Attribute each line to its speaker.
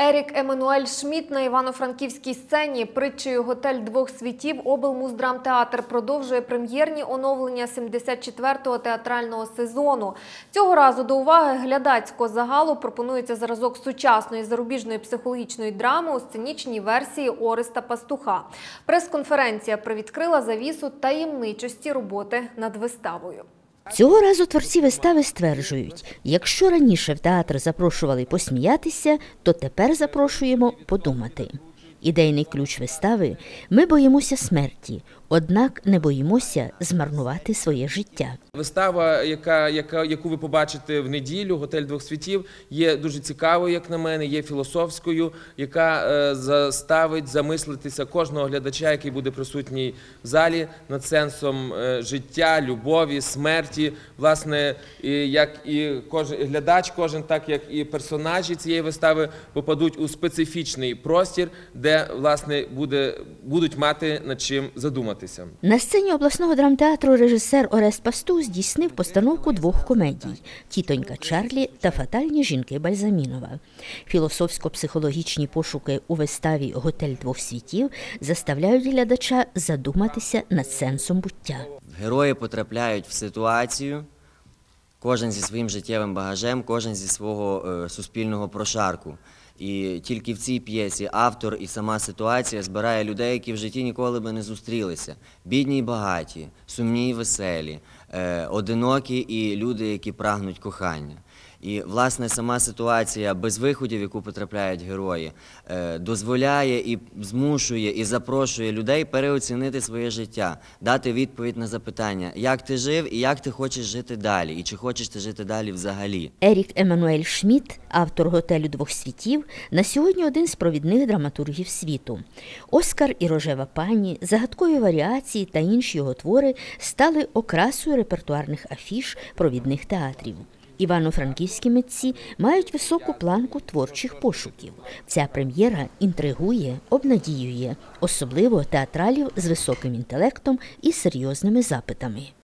Speaker 1: Ерік Еммануель Шмідт на івано-франківській сцені притчею «Готель двох світів» облмуздрамтеатр продовжує прем'єрні оновлення 74-го театрального сезону. Цього разу до уваги глядацького загалу пропонується зразок сучасної зарубіжної психологічної драми у сценічній версії Ореста Пастуха. Прес-конференція привідкрила завісу таємничості роботи над виставою.
Speaker 2: Цього разу творці вистави стверджують, якщо раніше в театр запрошували посміятися, то тепер запрошуємо подумати. Ідейний ключ вистави ми боїмося смерті, однак не боїмося змарнувати своє життя.
Speaker 3: Вистава, яка, яка, яку ви побачите в неділю, готель двох світів, є дуже цікавою, як на мене, є філософською, яка е, заставить замислитися кожного глядача, який буде присутній в залі над сенсом е, життя, любові, смерті. Власне, і, як і кожен глядач, кожен, так як і персонажі цієї вистави попадуть у специфічний простір, де власне буде, будуть мати над чим задуматися.
Speaker 2: На сцені обласного драмтеатру режисер Орест Пастух здійснив постановку двох комедій Тітонька Чарлі та Фатальні жінки Бальзамінова. Філософсько-психологічні пошуки у виставі Готель двох світів заставляють глядача задуматися над сенсом буття.
Speaker 4: Герої потрапляють в ситуацію, кожен зі своїм життєвим багажем, кожен зі свого е, суспільного прошарку. І тільки в цій п'єсі автор і сама ситуація збирає людей, які в житті ніколи би не зустрілися. Бідні й багаті, сумні й веселі, одинокі і люди, які прагнуть кохання. І власне сама ситуація без виходів, яку потрапляють герої, е, дозволяє і змушує і запрошує людей переоцінити своє життя, дати відповідь на запитання, як ти жив і як ти хочеш жити далі, і чи хочеш ти жити далі взагалі.
Speaker 2: Ерік Еммануель Шмідт, автор готелю двох світів, на сьогодні один з провідних драматургів світу. Оскар і рожева пані, загадкові варіації та інші його твори стали окрасою репертуарних афіш провідних театрів. Івано-франківські митці мають високу планку творчих пошуків. Ця прем'єра інтригує, обнадіює, особливо театралів з високим інтелектом і серйозними запитами.